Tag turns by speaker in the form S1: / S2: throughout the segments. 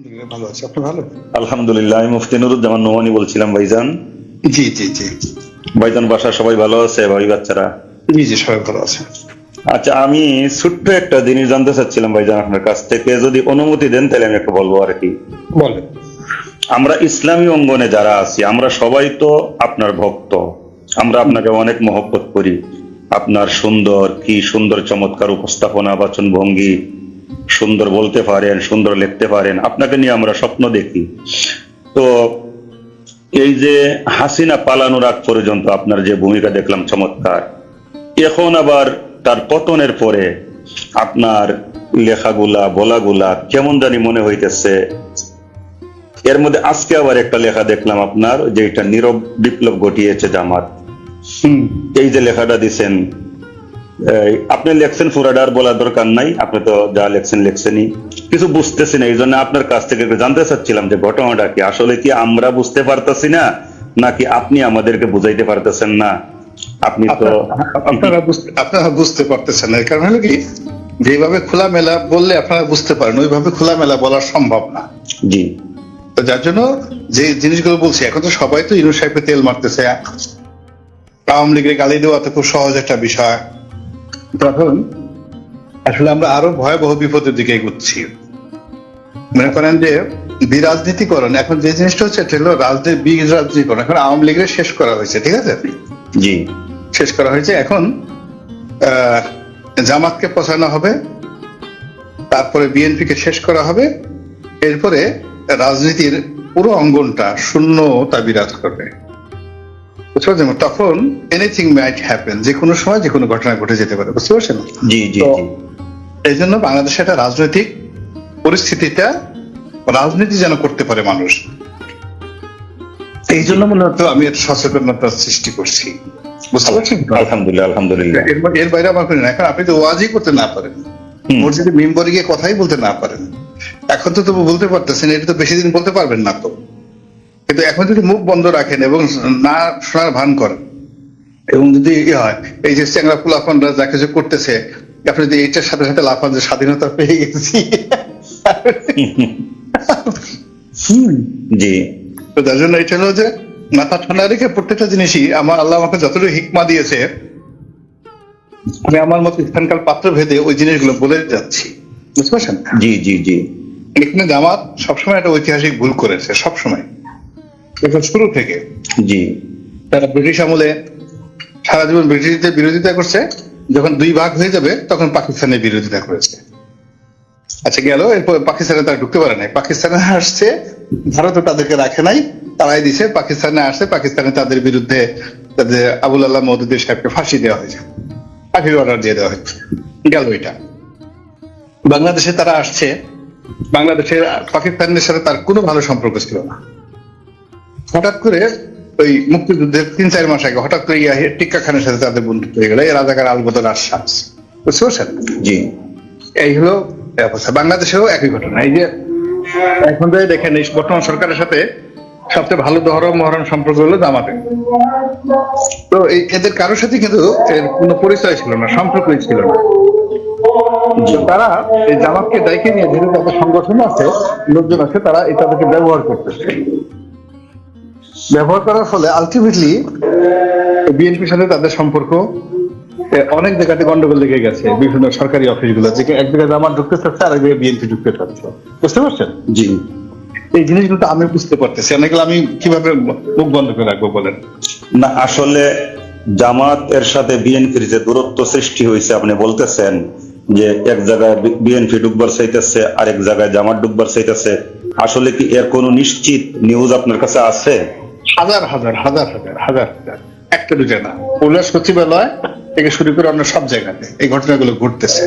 S1: আলহামদুলিল্লাহ ভালো আছে। আপনি ভালো?
S2: আলহামদুলিল্লাহ আমি মুফতি নুরুজ্জামান নোমানি বলছিলাম ভাইজান।
S1: জি জি জি
S2: ভাইজান বাসা সবাই ভালো আছে ভাই বাচ্চারা?
S1: জি জি সবাই ভালো আছে।
S2: আচ্ছা আমি ছোট্ট একটা জিনিস জানতে চাচ্ছিলাম ভাইজান আপনার কাছ থেকে। যদি অনুমতি দেন তাহলে আমি একটু বলব আর কি।
S1: বলেন।
S2: আমরা ইসলামী অঙ্গনে যারা আছি আমরা সবাই তো আপনার ভক্ত। আমরা আপনাকে অনেক মহব্বত করি। আপনার সুন্দর কি সুন্দর চমৎকার উপস্থাপনা বাচন ভঙ্গি সুন্দর বলতে পারেন, সুন্দর লিখতে পারেন। আপনাকে নিয়ে আমরা স্বপ্ন দেখি। তো এই যে হাসিনা পালানোর আগ পর্যন্ত আপনার যে ভূমিকা দেখলাম চমৎকার। এখন আবার তার পতনের পরে আপনার লেখাগুলা, বলাগুলা কেমন জানি মনে হইতেছে। এর মধ্যে আজকে আবার একটা লেখা দেখলাম আপনার, যে এটা নীরব বিপ্লব ঘটিয়েছে জামাত। এই যে লেখাটা দিছেন আপনি লেখছেন পুরাডার বলার দরকার নাই আপনি তো যা লেখছেন লেখছেনই। কিছু বুঝতেছি না এই জন্য আপনার কাছ থেকে জানতে চাচ্ছিলাম যে ঘটনাটা কি আসলে কি আমরা বুঝতে পারতেছি না নাকি আপনি আমাদেরকে বুঝাইতে পারতেছেন না? আপনি তো
S1: আপনারা- আপনারা বুঝতে- পারতেছেন না এর কারণ হলো কি যেভাবে খোলামেলা বললে আপনারা বুঝতে পারেন ওইভাবে খোলামেলা বলা সম্ভব না।
S2: জি।
S1: তো যার জন্য যে জিনিসগুলো বলছি এখন তো সবাই তো সাহেবের তেল মারতেছে। আওয়ামী লীগের গালি দেওয়া তো খুব সহজ একটা বিষয়। তখন আসলে আমরা আরও ভয়াবহ বিপদের দিকে এগোচ্ছি। মনে করেন যে বিরাজনীতিকরণ এখন যে জিনিসটা হচ্ছে এটা হলো রাজনীতি বীজ রাজনীতিকরণ এখন আওয়ামী লীগের শেষ করা হয়েছে ঠিক আছে?
S2: জি।
S1: শেষ করা হয়েছে। এখন আহ, জামাতকে পচানো হবে তারপরে বিএনপিকে শেষ করা হবে এরপরে রাজনীতির পুরো অঙ্গনটা শূন্যতা বিরাজ করবে। বুঝতে পারছেন? তখন এনিথিং মাইট হ্যাপেন যে কোনো সময় যে কোনো ঘটনা ঘটে যেতে পারে বুঝতে পারছেন?
S2: জি জি
S1: এই জন্য বাংলাদেশে একটা রাজনৈতিক পরিস্থিতিটা রাজনীতি যেন করতে পারে মানুষ। এই জন্য মূলত আমি একটা সচেতনতার সৃষ্টি করছি। বুঝতে পারছেন?
S2: আলহামদুলিল্লাহ আলহামদুলিল্লাহ।
S1: এর বাইরে আমার করি না এখন আপনি তো ওয়াজই করতে না পারেন। মসজিদে মেম্বরে গিয়ে কথাই বলতে না পারেন। এখন তো তবু বলতে পারতেছেন এটা তো বেশি দিন বলতে পারবেন না তো। কিন্তু এখন যদি মুখ বন্ধ রাখেন এবং না শোনার ভান করেন এবং যদি ইয়ে হয় এই যে চ্যাংরা পুলাফনরা যা কিছু করতেছে আপনি যদি এইটার সাথে সাথে লাফান যে স্বাধীনতা পেয়ে গেছি।
S2: জি।
S1: তো যার জন্য এটা হলো যে মাথা ঠান্ডা রেখে প্রত্যেকটা জিনিসই আমার আল্লাহ আমাকে যতটুকু হিকমা দিয়েছে আমি আমার মতো স্থানকাল পাত্র ভেদে ওই জিনিসগুলো বলে যাচ্ছি। বুঝতে পারছেন?
S2: জি জি জি।
S1: এখানে জামাত সবসময় একটা ঐতিহাসিক ভুল করেছে সবসময়। এটা শুরু থেকে।
S2: জি।
S1: তারা ব্রিটিশ আমলে সারা জীবন ব্রিটিশদের বিরোধিতা করছে। যখন দুই ভাগ হয়ে যাবে তখন পাকিস্তানের বিরোধিতা করেছে। আচ্ছা গেল। এরপর পাকিস্তানে তারা ঢুকতে পারে নাই। পাকিস্তানে আসছে ভারতও তাদেরকে রাখে নাই তারাই দিছে। পাকিস্তানে আসছে পাকিস্তানে তাদের বিরুদ্ধে তাদের আবুল আল্লাহ মৌদুদ্দিন সাহেবকে ফাঁসি দেওয়া হয়েছে। ফাঁসির অর্ডার দিয়ে দেওয়া হয়েছে। গেল এটা। বাংলাদেশে তারা আসছে। বাংলাদেশের পাকিস্তানের সাথে তার কোনো ভালো সম্পর্ক ছিল না। হঠাৎ করে ওই মুক্তিযুদ্ধের তিন চার মাস আগে হঠাৎ করে ইয়া টিক্কা খানের সাথে তাদের বন্ধুত্ব হয়ে গেল। এই রাজাকার আলবদর আশ্বাস বুঝতে পারছেন?
S2: জি।
S1: এই হলো অবস্থা। বাংলাদেশেও একই ঘটনা। এই যে এখন যদি দেখেন এই বর্তমান সরকারের সাথে সবচেয়ে ভালো দহরম মহরম সম্পর্ক হলো জামাতে। তো এই এদের কারোর সাথে কিন্তু এর কোনো পরিচয় ছিল না সম্পর্কই ছিল না। তারা এই জামাতকে দায়কে নিয়ে যেহেতু তাদের সংগঠন আছে লোকজন আছে তারা এই তাদেরকে ব্যবহার করতেছে। ব্যবহার করার ফলে আলটিমেটলি বিএনপির সাথে তাদের সম্পর্ক অনেক জায়গাতে গন্ডগোল লেগে গেছে বিভিন্ন সরকারি অফিসগুলো যেখানে এক জায়গায় জামাত ঢুকতে চাচ্ছে আর এক জায়গায় বিএনপি ঢুকতে চাচ্ছে বুঝতে পারছেন?
S2: জি।
S1: এই জিনিসগুলো তো আমি বুঝতে পারতেছি। অনেকগুলো আমি কীভাবে মুখ বন্ধ করে রাখব বলেন?
S2: না আসলে জামাত এর সাথে বিএনপির যে দূরত্ব সৃষ্টি হয়েছে আপনি বলতেছেন যে এক জায়গায় বিএনপি ডুববার চাইতেছে আরেক জায়গায় জামাত ডুববার চাইতেছে। আসলে কি এর কোনো নিশ্চিত নিউজ আপনার কাছে আছে?
S1: হাজার হাজার হাজার হাজার হাজার হাজার। একটা দুটো না। উল্লাস সচিবালয় থেকে শুরু করে অন্য সব জায়গাতে এই ঘটনাগুলো ঘটতেছে।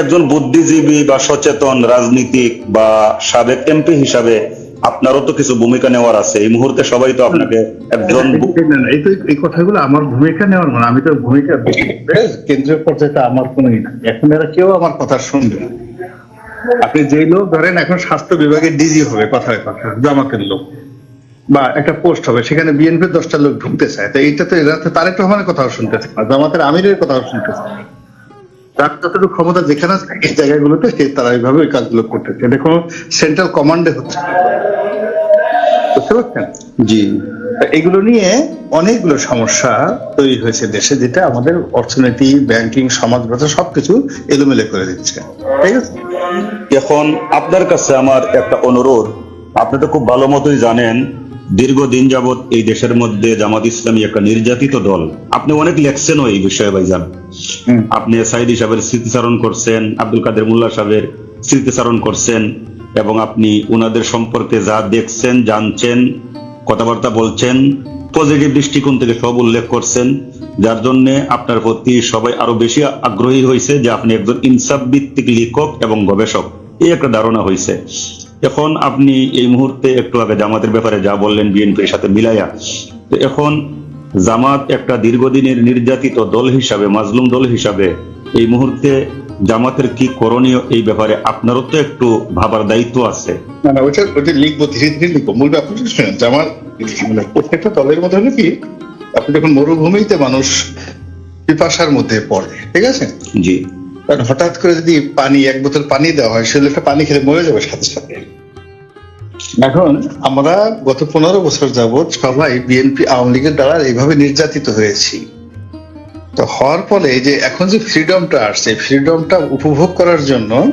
S2: একজন বুদ্ধিজীবী বা সচেতন রাজনীতিক বা সাবেক এমপি হিসাবে আপনারও তো কিছু ভূমিকা নেওয়ার আছে। এই মুহূর্তে সবাই তো আপনাকে একজন
S1: এই তো এই কথাগুলো আমার ভূমিকা নেওয়ার মানে আমি তো ভূমিকা কেন্দ্রীয় পর্যায়ে আমার কোনো ই না এখন এরা কেউ আমার কথা শুনবে না। আপনি যেই লোক ধরেন, এখন স্বাস্থ্য বিভাগের ডিজি হবে কথায় কথা জামাতের লোক। বা একটা পোস্ট হবে, সেখানে বিএনপির দশটা লোক ঢুকতে চায়। তো এইটা তো এরা তো তারেক রহমানের কথাও শুনতে চায় না জামাতের আমিরের কথাও শুনতে চায়। তার যতটুকু ক্ষমতা যেখানে আছে জায়গাগুলোতে সে তারা এইভাবে ওই কাজগুলো করতেছে। কোনো সেন্ট্রাল কমান্ডে হচ্ছে বুঝতে পারছেন?
S2: জি।
S1: এগুলো নিয়ে অনেকগুলো সমস্যা তৈরি হয়েছে দেশে যেটা আমাদের অর্থনীতি ব্যাংকিং সমাজ ব্যবস্থা সবকিছু এলোমেলো করে দিচ্ছে। ঠিক আছে
S2: এখন আপনার কাছে আমার একটা অনুরোধ। আপনি তো খুব ভালো মতোই জানেন দীর্ঘদিন যাবৎ এই দেশের মধ্যে জামাত ইসলামী একটা নির্যাতিত দল। আপনি অনেক লেখছেনও এই বিষয়ে ভাইজান। আপনি সাইদি সাহেবের স্মৃতিচারণ করছেন আব্দুল কাদের মোল্লা সাহেবের স্মৃতিচারণ করছেন এবং আপনি ওনাদের সম্পর্কে যা দেখছেন জানছেন কথাবার্তা বলছেন, পজিটিভ দৃষ্টিকোণ থেকে সব উল্লেখ করছেন, যার জন্য আপনার প্রতি সবাই আরও বেশি আগ্রহী হয়েছে যে আপনি একজন ইনসাফ ভিত্তিক লেখক এবং গবেষক। এই একটা ধারণা হয়েছে। এখন আপনি এই মুহূর্তে একটু আগে জামাতের ব্যাপারে যা বললেন, বিএনপির সাথে মিলাইয়া, তো এখন জামাত একটা দীর্ঘদিনের নির্যাতিত দল হিসাবে, মাজলুম দল হিসাবে এই মুহূর্তে জামাতের কি করণীয় এই ব্যাপারে আপনারও তো একটু ভাবার দায়িত্ব আছে।
S1: না না ওইটা ওইটা লিখব ধীরে ধীরে লিখব। মূল যে আমার মানে প্রত্যেকটা দলের মধ্যে হলো কি আপনি যখন মরুভূমিতে মানুষ পিপাসার মধ্যে পড়ে ঠিক আছে?
S2: জি।
S1: কারণ হঠাৎ করে যদি পানি এক বোতল পানি দেওয়া হয় সে লোকটা পানি খেলে মরে যাবে সাথে সাথে। এখন আমরা গত পনেরো বছর যাবৎ সবাই বিএনপি আওয়ামী লীগের দ্বারা এইভাবে নির্যাতিত হয়েছি। তো হওয়ার ফলে যে এখন যে ফ্রিডমটা আসছে ফ্রিডমটা উপভোগ করার জন্য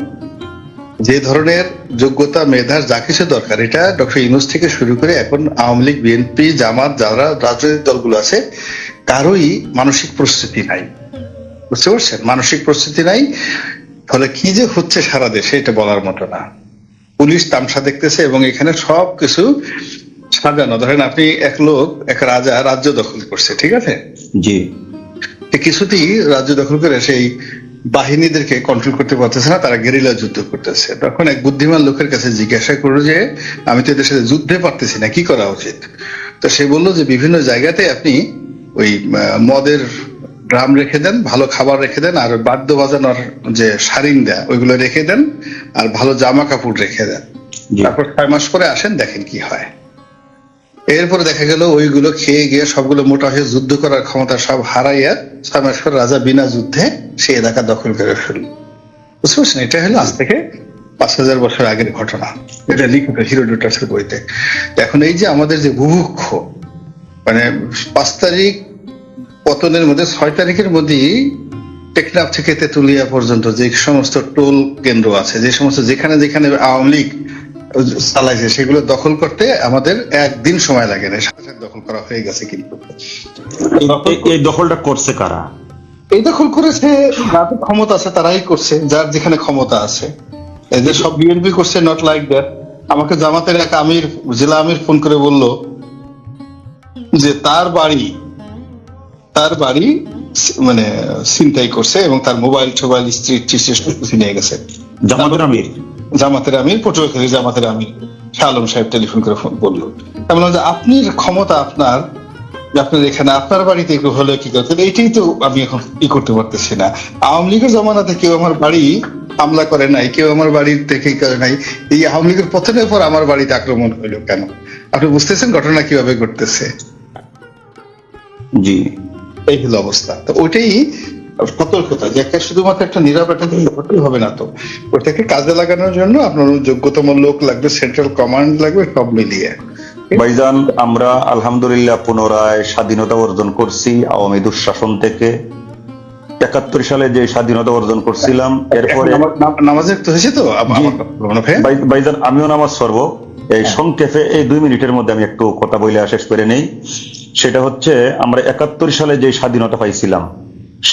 S1: যে ধরনের যোগ্যতা, মেধার যা কিছু দরকার, এটা ডক্টর ইউনুস থেকে শুরু করে এখন আওয়ামী লীগ, বিএনপি, জামাত, যারা রাজনৈতিক দলগুলো আছে, কারোই মানসিক প্রস্তুতি নাই। বুঝতে পারছেন? মানসিক প্রস্তুতি নাই। ফলে কি যে হচ্ছে সারা দেশে, এটা বলার মতো না। পুলিশ তামসা দেখতেছে এবং এখানে সব কিছু সাজানো। ধরেন আপনি এক লোক, এক রাজা রাজ্য দখল করছে, ঠিক আছে?
S2: জি।
S1: কিছুতেই রাজ্য দখল করে সেই বাহিনীদেরকে কন্ট্রোল করতে পারতেছে না তারা গেরিলা যুদ্ধ করতেছে। তখন এক বুদ্ধিমান লোকের কাছে জিজ্ঞাসা করল যে আমি তো এদের সাথে যুদ্ধে পারতেছি না কি করা উচিত? তো সে বলল যে বিভিন্ন জায়গাতে আপনি ওই মদের ড্রাম রেখে দেন ভালো খাবার রেখে দেন আর বাদ্য বাজানোর যে সারিন দেয়া ওইগুলো রেখে দেন আর ভালো জামা কাপড় রেখে দেন। তারপর ছয় মাস পরে আসেন দেখেন কি হয়। এরপরে দেখা গেল ওইগুলো খেয়ে গিয়ে সবগুলো মোটা হয়ে যুদ্ধ করার ক্ষমতা সব হারাইয়া মাস রাজা বিনা যুদ্ধে সে এলাকা দখল করে ফেলল। বুঝতে পারছেন? এটা হলো আজ থেকে পাঁচ হাজার বছর আগের ঘটনা। এটা লিখিত হিরোডোটাসের বইতে। এখন এই যে আমাদের যে বুভুক্ষ মানে পাঁচ তারিখ পতনের মধ্যে, ছয় তারিখের মধ্যেই টেকনাফ থেকে তেতুলিয়া পর্যন্ত যে সমস্ত টোল কেন্দ্র আছে, যে সমস্ত যেখানে যেখানে আওয়ামী লীগ চালাইছে সেগুলো দখল করতে আমাদের একদিন সময় লাগে না সাথে সাথে দখল করা হয়ে গেছে কিন্তু।
S2: এই- দখলটা করছে কারা?
S1: এই দখল করেছে যাদের ক্ষমতা আছে তারাই করছে যার যেখানে ক্ষমতা আছে। এই যে সব বিএনপি করছে নট লাইক দ্যাট আমাকে জামাতের এক আমির জেলা আমির ফোন করে বলল যে তার বাড়ি তার বাড়ি মানে ছিনতাই করছে এবং তার মোবাইল টোবাইল স্ত্রী নিয়ে গেছে।
S2: জামাতের আমির?
S1: জামাতের আমির পটুয়াখালী জামাতের আমির। শাহ আলম সাহেব টেলিফোন করে ফোন বলল আমি বললাম যে আপনি ক্ষমতা আপনার আপনার এখানে আপনার বাড়িতে কেউ হলে কি করতে এইটাই তো আমি এখন ই করতে পারতেছি না। আওয়ামী লীগের জমানাতে কেউ আমার বাড়ি হামলা করে নাই কেউ আমার বাড়ির থেকে করে নাই। এই আওয়ামী লীগের পতনের পর আমার বাড়িতে আক্রমণ হইল কেন? আপনি বুঝতেছেন ঘটনা কীভাবে ঘটতেছে?
S2: জি।
S1: এই হলো অবস্থা। তো ওইটাই সতর্কতা যে একটা শুধুমাত্র একটা নীরব একটা জিনিস হবে না তো। ওটাকে কাজে লাগানোর জন্য আপনার যোগ্যতম লোক লাগবে সেন্ট্রাল কমান্ড লাগবে সব মিলিয়ে।
S2: ভাইজান আমরা আলহামদুলিল্লাহ পুনরায় স্বাধীনতা অর্জন করছি আওয়ামী দুঃশাসন থেকে। একাত্তর সালে যে স্বাধীনতা অর্জন করছিলাম এরপরে
S1: নামাজের তো হয়েছে তো? হয়।
S2: ভাইজান আমিও নামাজ সর্ব এই সংক্ষেপে এই দুই মিনিটের মধ্যে আমি একটু কথা বলে শেষ করে নেই। সেটা হচ্ছে আমরা একাত্তর সালে যে স্বাধীনতা পাইছিলাম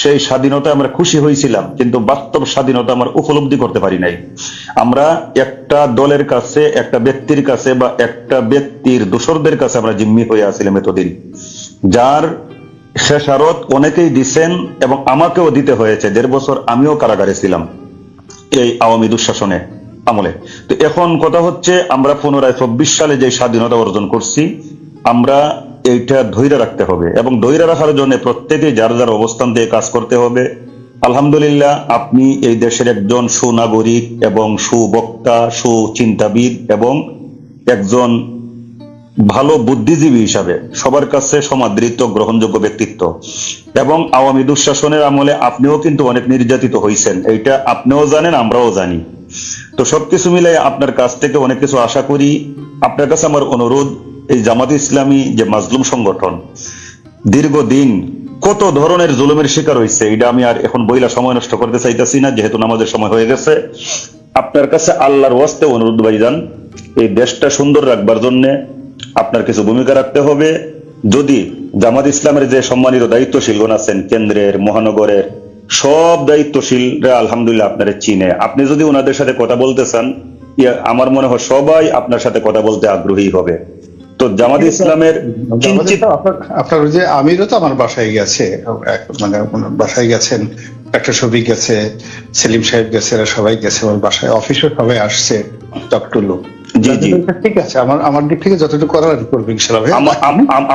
S2: সেই স্বাধীনতা আমরা খুশি হয়েছিলাম, কিন্তু বাস্তব স্বাধীনতা আমরা উপলব্ধি করতে পারি নাই। আমরা একটা দলের কাছে, একটা ব্যক্তির কাছে বা একটা ব্যক্তির দোসরদের কাছে আমরা জিম্মি হয়ে আসছিলাম এতদিন। যার শেষারত অনেকেই দিছেন এবং আমাকেও দিতে হয়েছে। দেড় বছর আমিও কারাগারে ছিলাম এই আওয়ামী দুঃশাসনে আমলে। তো এখন কথা হচ্ছে, আমরা পুনরায় চব্বিশ সালে যে স্বাধীনতা অর্জন করছি, আমরা এইটা ধৈর্য রাখতে হবে এবং ধৈর্য রাখার জন্য প্রত্যেকেই যার যার অবস্থান দিয়ে কাজ করতে হবে। আলহামদুলিল্লাহ, আপনি এই দেশের একজন সুনাগরিক এবং সুবক্তা, সুচিন্তাবিদ এবং একজন ভালো বুদ্ধিজীবী হিসাবে সবার কাছে সমাদৃত, গ্রহণযোগ্য ব্যক্তিত্ব এবং আওয়ামী দুঃশাসনের আমলে আপনিও কিন্তু অনেক নির্যাতিত হয়েছেন এইটা আপনিও জানেন, আমরাও জানি। তো সবকিছু মিলাই আপনার কাছ থেকে অনেক কিছু আশা করি। আপনার কাছে আমার অনুরোধ এই জামাত ইসলামী যে মাজলুম সংগঠন, দীর্ঘদিন কত ধরনের জুলুমের শিকার হয়েছে এটা আমি আর এখন বইলা সময় নষ্ট করতে চাইতেছি না, যেহেতু নামাজের সময় হয়ে গেছে। আপনার কাছে আল্লাহর ওয়াস্তে অনুরোধ ভাইজান এই দেশটা সুন্দর রাখবার জন্য আপনার কিছু ভূমিকা রাখতে হবে। যদি জামাত ইসলামের যে সম্মানিত দায়িত্বশীলগণ আছেন, কেন্দ্রের, মহানগরের, সব দায়িত্বশীলরা আলহামদুলিল্লাহ আপনারা চিনে। আপনি যদি ওনাদের সাথে কথা বলতে চান আমার মনে হয় সবাই আপনার সাথে কথা বলতে আগ্রহী হবে। তো জামাত ইসলামের
S1: আপনার যে আমিরও তো আমার বাসায় গেছে। মানে বাসায় গেছেন ডাক্তার শফিক গেছে সেলিম সাহেব গেছে এরা সবাই গেছে আমার বাসায় অফিসে সবাই আসছে লোক।
S2: জি।
S1: ঠিক আছে আমার আমার দিক থেকে যতটুকু করার করব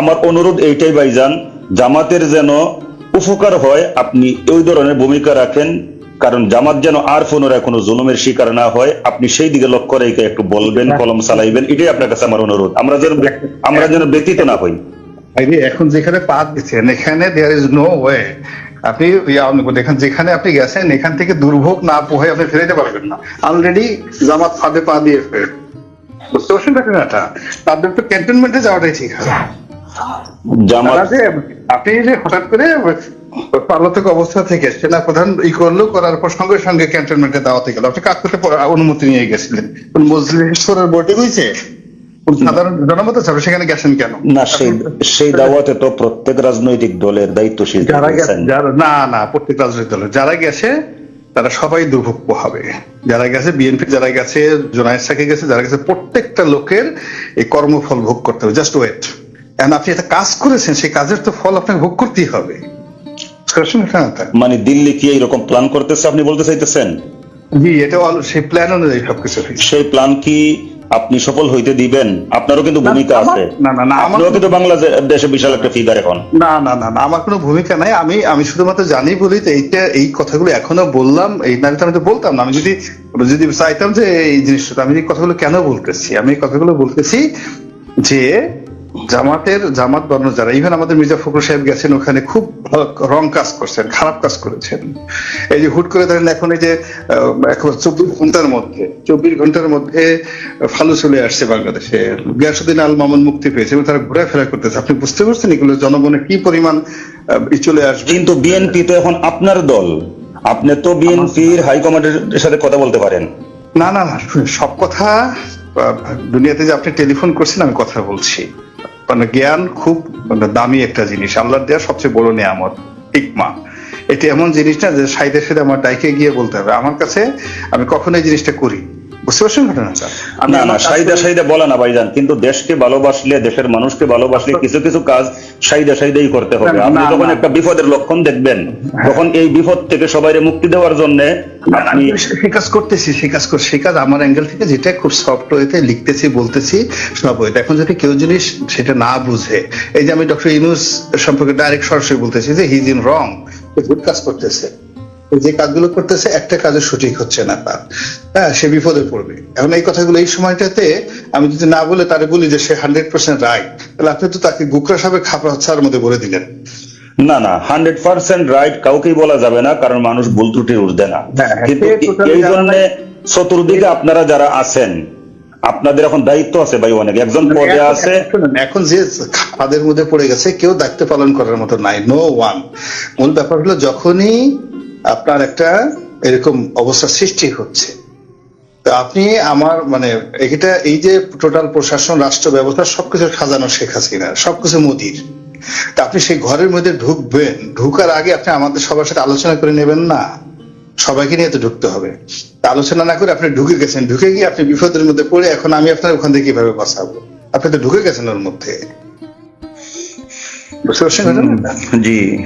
S2: আমার অনুরোধ এইটাই ভাইজান জামাতের যেন উপকার হয় আপনি ওই ধরনের ভূমিকা রাখেন কারণ জামাত যেন আর পুনরায় কোনো জুলুমের শিকার না হয় আপনি সেই দিকে লক্ষ্য রেখে একটু বলবেন কলম চালাইবেন এটাই আপনার কাছে আমার অনুরোধ। আমরা যেন আমরা যেন ব্যতীত না হই।
S1: এখন যেখানে পা দিচ্ছেন এখানে দেয়ার ইজ নো ওয়ে আপনি এখান যেখানে আপনি গেছেন এখান থেকে দুর্ভোগ না পোহে আপনি ফেরাইতে পারবেন না। অলরেডি জামাত ফাঁদে পা দিয়ে ফের বুঝতে পারছেন ঘটনাটা তাদের তো ক্যান্টনমেন্টে যাওয়াটাই ঠিক যে আপনি যে হঠাৎ করে অবস্থা থেকে সেনা প্রধান ই করল করার পর সঙ্গে সঙ্গে ক্যান্টনমেন্টে দাওয়াতে গেল। আপনি কাজ করতে অনুমতি নিয়ে গেছিলেন। হয়েছে সাধারণ জনমত ছাড়া সেখানে গেছেন কেন?
S2: না সেই সেই দাওয়াতে তো প্রত্যেক রাজনৈতিক দলের দায়িত্বশীল
S1: যারা না না প্রত্যেক রাজনৈতিক দলের। যারা গেছে তারা সবাই দুর্ভোগ হবে। যারা গেছে বিএনপি যারা গেছে জোনায়েদ সাকে গেছে যারা গেছে প্রত্যেকটা লোকের এই কর্মফল ভোগ করতে হবে। Just wait. আপনি একটা কাজ করেছেন সেই কাজের তো ফল আপনাকে ভোগ করতেই হবে?
S2: মানে দিল্লি কি এইরকম প্ল্যান করতেছে আপনি বলতে চাইতেছেন?
S1: জি এটা সেই প্ল্যান অনুযায়ী সবকিছু
S2: সেই প্ল্যান কি আপনি সফল হইতে দিবেন? আপনারও কিন্তু ভূমিকা আছে।
S1: না, না, না, আমার-
S2: আপনিও কিন্তু বাংলাদেশে বিশাল একটা ফিগার এখন।
S1: না না না না আমার কোনো ভূমিকা নাই। আমি আমি শুধুমাত্র জানি বলি তো এইটা এই কথাগুলো এখনও বললাম। এই না আমি তো বলতাম না। আমি যদি যদি চাইতাম যে এই জিনিসটা আমি এই কথাগুলো কেন বলতেছি? আমি এই কথাগুলো বলতেছি যে জামাতের জামাত বর্ণ যারা ইভেন আমাদের মির্জা ফখরুল সাহেব গেছেন ওখানে খুব রং কাজ করছেন খারাপ কাজ করেছেন। এই যে হুট করে ধরেন এখন এই যে চব্বিশ ঘণ্টার মধ্যে চব্বিশ ঘণ্টার মধ্যে ফালু চলে আসছে বাংলাদেশে। গিয়াসুদ্দিন আল মামুন মুক্তি পেয়েছে এবং তারা ঘোরাফেরা করতেছে। আপনি বুঝতে পারছেন এগুলো জনগণে কি পরিমাণ চলে আসবে?
S2: কিন্তু বিএনপি তো এখন আপনার দল। আপনি তো বিএনপির হাইকমান্ডের সাথে কথা বলতে পারেন।
S1: না না না সব কথা দুনিয়াতে যে আপনি টেলিফোন করছেন আমি কথা বলছি। মানে জ্ঞান খুব মানে দামি একটা জিনিস। আল্লাহর দেওয়া সবচেয়ে বড় নিয়ামত ইকমা এটি এমন জিনিস না যে সাইডে সাথে আমার ডাইকে গিয়ে বলতে হবে। আমার কাছে আমি কখনো এই জিনিসটা করি বুঝতে পারছেন ঘটনাটা?
S2: না না সাইদা সাইদা বলে না ভাইজান কিন্তু দেশকে ভালোবাসলে দেশের মানুষকে ভালোবাসলে কিছু কিছু কাজ সাইদা সাইদাই করতে হবে। আপনি যখন একটা বিপদের লক্ষণ দেখবেন তখন এই বিপদ থেকে সবাইকে মুক্তি দেওয়ার জন্য
S1: আমি সেই কাজ করতেছি সেই কাজ কাজ আমার অ্যাঙ্গেল থেকে যেটা খুব সফট ওয়েতে লিখতেছি বলতেছি সব ওয়েতে এখন যদি কেউ জিনিস সেটা না বুঝে এই যে আমি ডক্টর ইনুস সম্পর্কে ডাইরেক্ট সরাসরি বলতেছি যে হিজ ইন রং গুড কাজ করতেছে। যে কাজগুলো করতেছে একটা কাজও সঠিক হচ্ছে না তার। হ্যাঁ সে বিপদে পড়বে। এখন এই কথাগুলো এই সময়টাতে আমি যদি না বলে তারে বলি যে সে হান্ড্রেড পার্সেন্ট রাইট তাহলে আপনি তো তাকে গুকরা সাহেব খাপড়া ছাড়ার মধ্যে বলে দিলেন।
S2: না না হান্ড্রেড পার্সেন্ট রাইট কাউকেই বলা যাবে না কারণ মানুষ ভুল ত্রুটি উঠবে না।
S1: হ্যাঁ,
S2: কিন্তু এই জন্য চতুর্দিকে আপনারা যারা আছেন আপনাদের এখন দায়িত্ব আছে ভাই অনেক। একজন পদে আছে।
S1: এখন যে খাদের মধ্যে পড়ে গেছে কেউ দায়িত্ব পালন করার মতো নাই নো ওয়ান মূল ব্যাপার হলো যখনই আপনার একটা এরকম অবস্থা সৃষ্টি হচ্ছে। তো আপনি আমার মানে এটা এই যে টোটাল প্রশাসন রাষ্ট্র ব্যবস্থা সবকিছু সাজানো শেখ হাসিনা সবকিছু মোদির। তা আপনি সেই ঘরের মধ্যে ঢুকবেন ঢুকার আগে আপনি আমাদের সবার সাথে আলোচনা করে নেবেন না। সবাইকে নিয়ে তো ঢুকতে হবে। তা আলোচনা না করে আপনি ঢুকে গেছেন। ঢুকে গিয়ে আপনি বিপদের মধ্যে পড়ে এখন আমি আপনার ওখান থেকে কীভাবে বাঁচাবো? আপনি তো ঢুকে গেছেন ওর মধ্যে। বুঝতে পারছেন
S2: জি।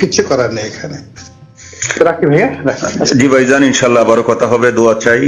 S1: কিচ্ছু করার নেই এখানে। রাখি ভাইয়া
S2: জি ভাইজান ইনশাল্লাহ আবারও কথা হবে দোয়া চাই।